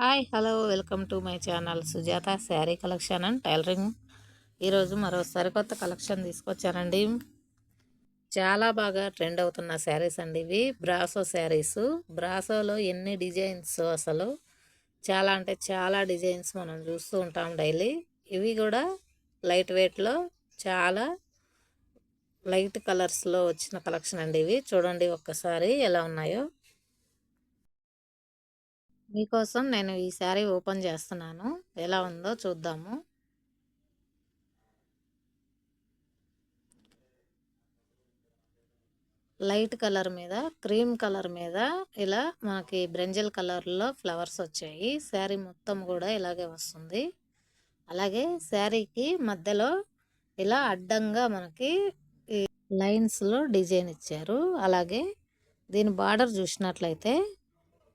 Hi hello welcome to my channel Sujatha sari collection and tailoring. ఈరోజు మరో సరికొత్త collection తీసుకొచ్చానండి. చాలా బాగా ట్రెండ్ అవుతున్న శారీస్ అండి ఇవి. బ్రాసో శారీస్. బ్రాసోలో ఎన్ని డిజైన్స్ అసలు? చాలా అంటే చాలా డిజైన్స్ మనం చూస్తూ ఉంటాం డైలీ. ఇవి కూడా లైట్ వెయిట్లో చాలా లైట్ కలర్స్లో వచ్చిన కలెక్షన్ అండి ఇవి. చూడండి ఒక్కసారి ఎలా ఉన్నాయో. మీకోసం నేను ఈ శారీ ఓపెన్ చేస్తున్నాను. ఎలా ఉందో చూద్దాము. లైట్ కలర్ మీద క్రీమ్ కలర్ మీద ఇలా మనకి బ్రెంజల్ కలర్లో ఫ్లవర్స్ వచ్చాయి. శారీ మొత్తం కూడా ఇలాగే వస్తుంది. అలాగే శారీకి మధ్యలో ఇలా అడ్డంగా మనకి లైన్స్లో డిజైన్ ఇచ్చారు. అలాగే దీని బార్డర్ చూసినట్లయితే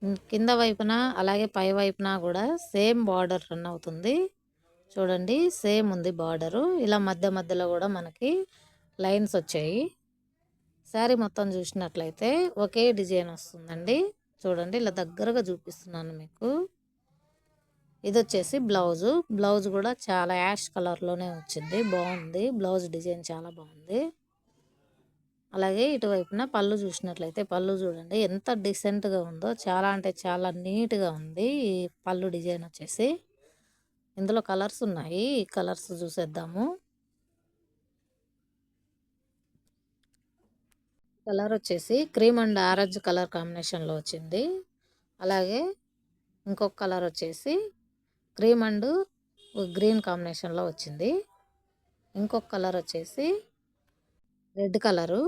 కింద వైపున అలాగే పై వైపున కూడా సేమ్ బార్డర్ రన్ అవుతుంది. చూడండి సేమ్ ఉంది బార్డరు. ఇలా మధ్య మధ్యలో కూడా మనకి లైన్స్ వచ్చాయి. శారీ మొత్తం చూసినట్లయితే ఒకే డిజైన్ వస్తుందండి. చూడండి ఇలా దగ్గరగా చూపిస్తున్నాను మీకు. ఇది వచ్చేసి బ్లౌజు. బ్లౌజ్ కూడా చాలా యాష్ కలర్లోనే వచ్చింది. బాగుంది. బ్లౌజ్ డిజైన్ చాలా బాగుంది. అలాగే ఇటువైపున పళ్ళు చూసినట్లయితే పళ్ళు చూడండి ఎంత డిసెంట్గా ఉందో చాలా అంటే చాలా నీట్గా ఉంది ఈ పళ్ళు డిజైన్ వచ్చేసి. ఇందులో కలర్స్ ఉన్నాయి ఈ కలర్స్ చూసేద్దాము. కలర్ వచ్చేసి క్రీమ్ అండ్ ఆరెంజ్ కలర్ కాంబినేషన్లో వచ్చింది. అలాగే ఇంకొక కలర్ వచ్చేసి క్రీమ్ అండ్ గ్రీన్ కాంబినేషన్లో వచ్చింది. ఇంకొక కలర్ వచ్చేసి రెడ్ కలరు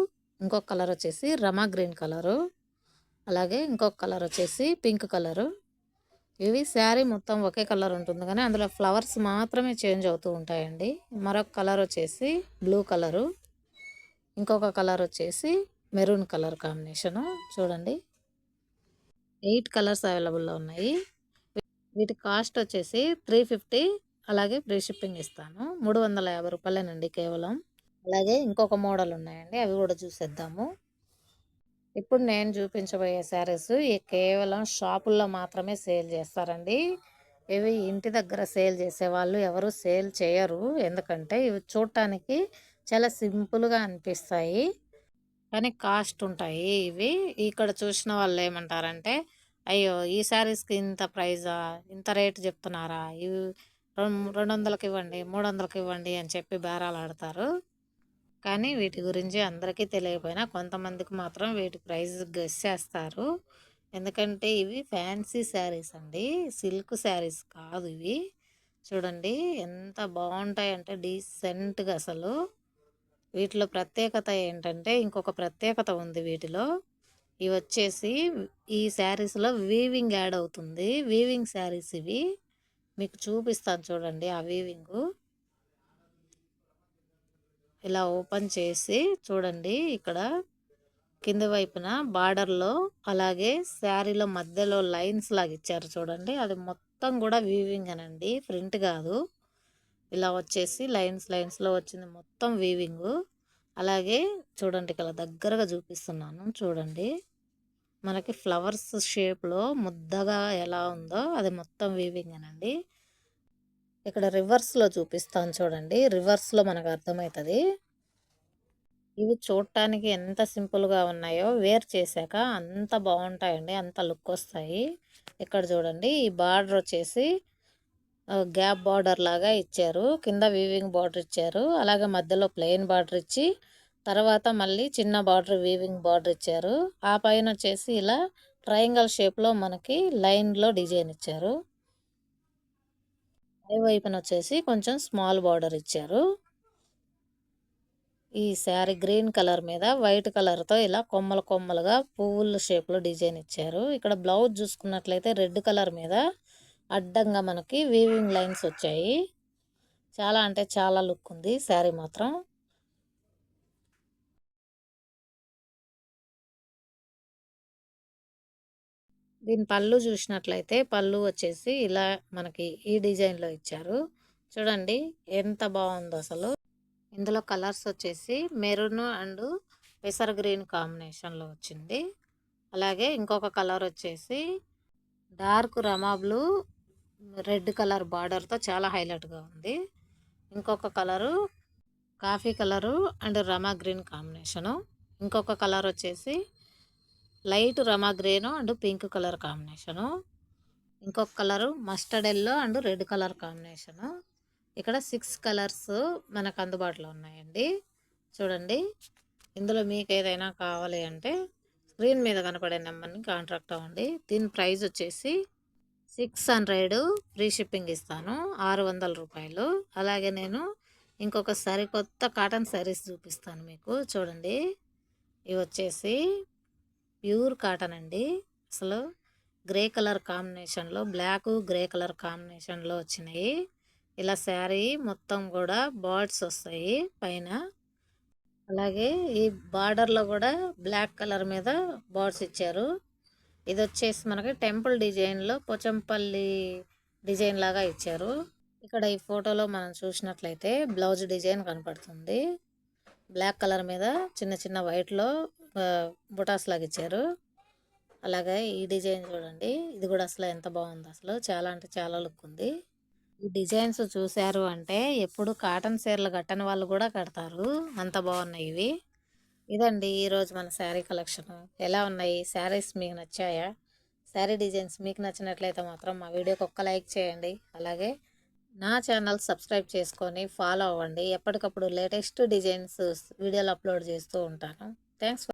ఇంకొక కలర్ వచ్చేసి రమా గ్రీన్ కలరు అలాగే ఇంకొక కలర్ వచ్చేసి పింక్ కలరు. ఇవి శారీ మొత్తం ఒకే కలర్ ఉంటుంది కానీ అందులో ఫ్లవర్స్ మాత్రమే చేంజ్ అవుతూ ఉంటాయండి. మరొక కలర్ వచ్చేసి బ్లూ కలరు ఇంకొక కలర్ వచ్చేసి మెరూన్ కలర్ కాంబినేషను. చూడండి. ఎయిట్ కలర్స్ అవైలబుల్లో ఉన్నాయి. వీటి కాస్ట్ వచ్చేసి త్రీ ఫిఫ్టీ అలాగే ఫ్రీ షిప్పింగ్ ఇస్తాను. మూడు వందల యాభై రూపాయలేనండి కేవలం. అలాగే ఇంకొక మోడల్ ఉన్నాయండి అవి కూడా చూసేద్దాము. ఇప్పుడు నేను చూపించబోయే శారీస్ కేవలం షాపుల్లో మాత్రమే సేల్ చేస్తారండి. ఇవి ఇంటి దగ్గర సేల్ చేసే వాళ్ళు ఎవరు సేల్ చేయరు. ఎందుకంటే ఇవి చూడటానికి చాలా సింపుల్గా అనిపిస్తాయి. కానీ కాస్ట్ ఉంటాయి ఇవి. ఇక్కడ చూసిన వాళ్ళు ఏమంటారంటే అయ్యో ఈ శారీస్కి ఇంత ప్రైజా? ఇంత రేటు చెప్తున్నారా? ఇవి రెండు వందలకి ఇవ్వండి మూడు వందలకి ఇవ్వండి అని చెప్పి బేరాలు ఆడతారు కానీ వీటి గురించి అందరికీ తెలియకపోయినా కొంతమందికి మాత్రం వీటి ప్రైస్ గెస్ ఎందుకంటే ఇవి ఫ్యాన్సీ శారీస్ అండి. సిల్క్ శారీస్ కాదు ఇవి. చూడండి ఎంత బాగుంటాయి అంటే డీసెంట్గా అసలు. వీటిలో ప్రత్యేకత ఏంటంటే ఇంకొక ప్రత్యేకత ఉంది వీటిలో. ఇవి వచ్చేసి ఈ శారీస్లో వీవింగ్ యాడ్ అవుతుంది. వీవింగ్ శారీస్ ఇవి. మీకు చూపిస్తాను చూడండి ఆ వీవింగు. ఇలా ఓపెన్ చేసి చూడండి ఇక్కడ. కింద వైపున బార్డర్లో అలాగే శారీలో మధ్యలో లైన్స్ లాగా ఇచ్చారు చూడండి. అది మొత్తం కూడా వీవింగ్ అనండి. ప్రింట్ కాదు. ఇలా వచ్చేసి లైన్స్ లైన్స్లో వచ్చింది మొత్తం వీవింగ్ అలాగే చూడండి ఇక్కడ దగ్గరగా చూపిస్తున్నాను చూడండి. మనకి ఫ్లవర్స్ షేప్లో ముద్దగా ఎలా ఉందో అది మొత్తం వీవింగ్ అనండి. ఇక్కడ రివర్స్లో చూపిస్తాను చూడండి. రివర్స్లో మనకు అర్థమవుతుంది ఇవి చూడటానికి ఎంత సింపుల్గా ఉన్నాయో వేర్ చేశాక అంత బాగుంటాయండి. అంత లుక్ వస్తాయి. ఇక్కడ చూడండి ఈ బార్డర్ వచ్చేసి గ్యాప్ బార్డర్ లాగా ఇచ్చారు. కింద వీవింగ్ బార్డర్ ఇచ్చారు. అలాగే మధ్యలో ప్లెయిన్ బార్డర్ ఇచ్చి తర్వాత మళ్ళీ చిన్న బార్డర్ వీవింగ్ బార్డర్ ఇచ్చారు. ఆ పైన వచ్చేసి ఇలా ట్రయాంగల్ షేప్లో మనకి లైన్లో డిజైన్ ఇచ్చారు. పై వైపున వచ్చేసి కొంచెం స్మాల్ బార్డర్ ఇచ్చారు. ఈ శారీ గ్రీన్ కలర్ మీద వైట్ కలర్తో ఇలా కొమ్మలు కొమ్మలుగా పువ్వుల షేప్లో డిజైన్ ఇచ్చారు. ఇక్కడ బ్లౌజ్ చూసుకున్నట్లయితే రెడ్ కలర్ మీద అడ్డంగా మనకి వీవింగ్ లైన్స్ వచ్చాయి. చాలా అంటే చాలా లుక్ ఉంది శారీ మాత్రం. దీని పళ్ళు చూసినట్లయితే పళ్ళు వచ్చేసి ఇలా మనకి ఈ డిజైన్లో ఇచ్చారు. చూడండి ఎంత బాగుందో అసలు. ఇందులో కలర్స్ వచ్చేసి మెరూన్ అండ్ పెసర్ గ్రీన్ కాంబినేషన్లో వచ్చింది. అలాగే ఇంకొక కలర్ వచ్చేసి dark rama blue red colour బార్డర్తో చాలా హైలైట్గా ఉంది. ఇంకొక colour coffee colour and rama green combination. ఇంకొక కలర్ వచ్చేసి లైట్ రమా గ్రేను అండ్ పింక్ కలర్ కాంబినేషను. ఇంకొక colour mustard yellow and red colour combination. ఇక్కడ సిక్స్ కలర్స్ మనకు అందుబాటులో ఉన్నాయండి. చూడండి. ఇందులో మీకు ఏదైనా కావాలి అంటే స్క్రీన్ మీద కనపడే నెంబర్ని కాంట్రాక్ట్ అవ్వండి. దీని ప్రైస్ వచ్చేసి సిక్స్ హండ్రెడ్ ఫ్రీ షిప్పింగ్ ఇస్తాను. ఆరు వందల రూపాయలు. అలాగే నేను ఇంకొక సరికొత్త కాటన్ శారీస్ చూపిస్తాను మీకు. చూడండి. ఇవి వచ్చేసి ప్యూర్ కాటన్ అండి. అసలు గ్రే కలర్ కాంబినేషన్లో బ్లాక్ గ్రే కలర్ కాంబినేషన్లో వచ్చినాయి. ఇలా శారీ మొత్తం కూడా బార్డ్స్ వస్తాయి పైన. అలాగే ఈ బార్డర్లో కూడా బ్లాక్ కలర్ మీద బార్డ్స్ ఇచ్చారు. ఇది వచ్చేసి మనకి టెంపుల్ డిజైన్లో పోచంపల్లి డిజైన్ లాగా ఇచ్చారు. ఇక్కడ ఈ ఫోటోలో మనం చూసినట్లయితే బ్లౌజ్ డిజైన్ కనపడుతుంది. బ్లాక్ కలర్ మీద చిన్న చిన్న వైట్లో బుటాస్ లాగా ఇచ్చారు. అలాగే ఈ డిజైన్ చూడండి. ఇది కూడా అసలు ఎంత బాగుంది అసలు. చాలా అంటే చాలా లుక్ ఉంది. ఈ డిజైన్స్ చూశారు అంటే ఎప్పుడు కాటన్ చీరలు కట్టని వాళ్ళు కూడా కడతారు. అంత బాగున్నాయి ఇవి. ఇదండి ఈరోజు మన శారీ కలెక్షన్. ఎలా ఉన్నాయి? శారీస్ మీకు నచ్చాయా? శారీ డిజైన్స్ మీకు నచ్చినట్లయితే మాత్రం మా వీడియోకి ఒక్క లైక్ చేయండి. అలాగే నా ఛానల్ సబ్స్క్రైబ్ చేసుకొని ఫాలో అవ్వండి. ఎప్పటికప్పుడు లేటెస్ట్ డిజైన్స్ వీడియోలు అప్లోడ్ చేస్తూ ఉంటాను. థ్యాంక్స్